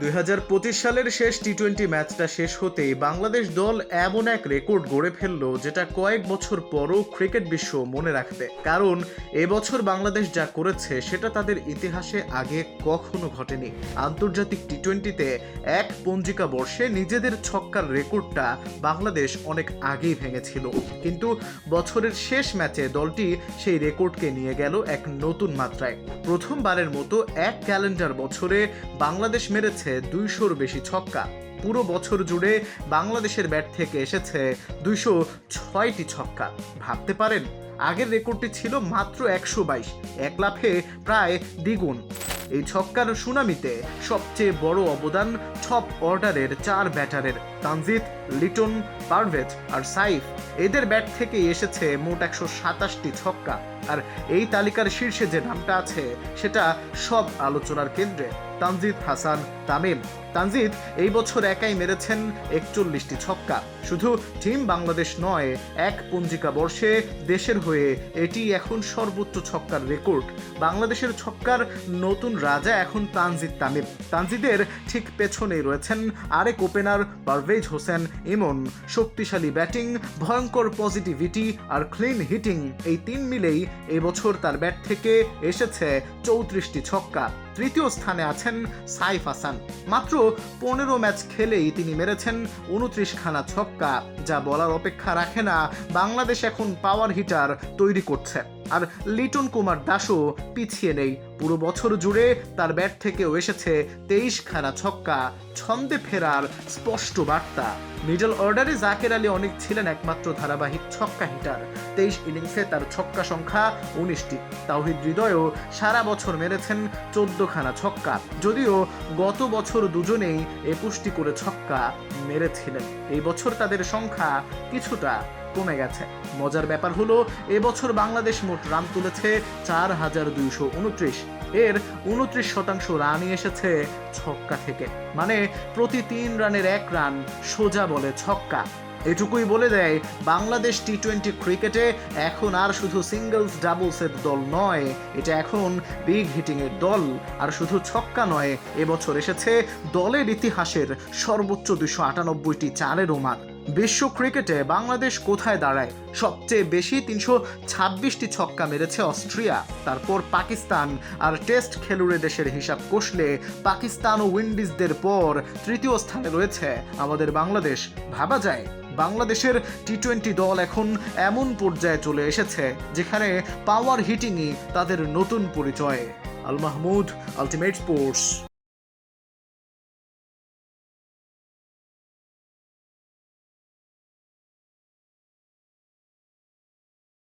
দুই হাজার পঁচিশ সালের শেষ টি টোয়েন্টি ম্যাচটা শেষ হতেই বাংলাদেশ দল এমন এক রেকর্ড গড়ে ফেলল যেটা কয়েক বছর পরও ক্রিকেট বিশ্ব মনে রাখবে। কারণ এবছর বাংলাদেশ যা করেছে সেটা তাদের ইতিহাসে আগে কখনো ঘটেনি। আন্তর্জাতিক টি টোয়েন্টিতে এক পঞ্জিকা বর্ষে নিজেদের ছক্কার রেকর্ডটা বাংলাদেশ অনেক আগেই ভেঙেছিল। কিন্তু বছরের শেষ ম্যাচে দলটি সেই রেকর্ডকে নিয়ে গেল এক নতুন মাত্রায়। প্রথমবারের মতো এক ক্যালেন্ডার বছরে বাংলাদেশ মেরেছে দুইশোর বেশি ছক্কা। পুরো বছর জুড়ে বাংলাদেশের ব্যাট থেকে এসেছে দুইশো ছয়টি ছক্কা। ভাবতে পারেন, আগের রেকর্ডটি ছিল মাত্র একশো বাইশ, এক লাফে প্রায় দ্বিগুণ। এই ছক্কার সুনামিতে সবচেয়ে বড় অবদান টপ অর্ডারের চার ব্যাটারের তানজিদ, লিটন, পারভেজ আর সাইফ। এদের ব্যাট থেকে এসেছে মোট একশো সাতাশটি ছক্কা। আর এই তালিকার শীর্ষে যে নামটা আছে, সেটা সব আলোচনার কেন্দ্রে। তানজিদ হাসান, তামিম। তানজিদ এই বছর একাই মেরেছেন একচল্লিশটি ছক্কা। শুধু টিম বাংলাদেশ নয়, এক পঞ্জিকা বর্ষে দেশের হয়ে এটি এখন সর্বোচ্চ ছক্কার রেকর্ড। বাংলাদেশের ছক্কার নতুন রাজা এখন তানজিদ তামিম। তানজিদের ঠিক পেছনেই রয়েছেন আরেক ওপেনার পারভেজ হোসেন ইমন। শক্তিশালী ব্যাটিং, ভয়ঙ্কর পজিটিভিটি আর ক্লিন হিটিং এই তিন মিলেই এবছর তার ব্যাট থেকে এসেছে চৌত্রিশটি ছক্কা। তৃতীয় স্থানে আছেন সাইফ হাসান। মাত্র পনেরো ম্যাচ খেলেই তিনি মেরেছেন উনত্রিশ খানা ছক্কা, যা বলার অপেক্ষা রাখে না। বাংলাদেশ এখন পাওয়ার হিটার তৈরি করছে। আর লিটন কুমার দাসও পিছিয়ে নেই। পুরো বছর জুড়ে তার ব্যাট থেকেও এসেছে তেইশ খানা ছক্কা, ছন্দে ফেরার স্পষ্ট বার্তা। মিডল অর্ডারে জাকের আলী অনেক ছিলেন একমাত্র ধারাবাহিক ছক্কা হিটার। তেইশ ইনিংসে তার ছক্কা সংখ্যা উনিশটি। তাওহিদ হৃদয়ও সারা বছর মেরেছেন চোদ্দখানা ছক্কা। যদিও গত বছর দুজনেই একুশটি করে ছক্কা মেরেছিলেন। এই বছর তাদের সংখ্যা কিছুটা কমে গেছে। মজার ব্যাপার হলো, এবছর বাংলাদেশ মোট রান তুলেছে চার হাজার দুইশো উনত্রিশ। এর উনত্রিশ শতাংশ রানই এসেছে ছক্কা থেকে। মানে প্রতি তিন রানের এক রান সোজা বলে ছক্কা। এটুকুই বলে দেয়, বাংলাদেশ টি টোয়েন্টি ক্রিকেটে এখন আর শুধু সিঙ্গলস, ডাবলসের দল নয়, এটা এখন বিগ হিটিংয়ের দল। আর শুধু ছক্কা নয়, এবছর এসেছে দলের ইতিহাসের সর্বোচ্চ দুশো আটানব্বইটি চারের ওমান বিশ্ব ক্রিকেটে বাংলাদেশ কোথায় দাঁড়ায়? সবচেয়ে বেশি তিনশো ছাব্বিশটি ছক্কা মেরেছে অস্ট্রিয়া। তারপর পাকিস্তান। আর টেস্ট খেলুড়ে দেশের হিসাব কষলে পাকিস্তান ও উইন্ডিজদের পর তৃতীয় স্থানে রয়েছে আমাদের বাংলাদেশ। ভাবা যায়, বাংলাদেশের টি টোয়েন্টি দল এখন এমন পর্যায়ে চলে এসেছে যেখানে পাওয়ার হিটিংই তাদের নতুন পরিচয়। Al Mahmud ultimate sports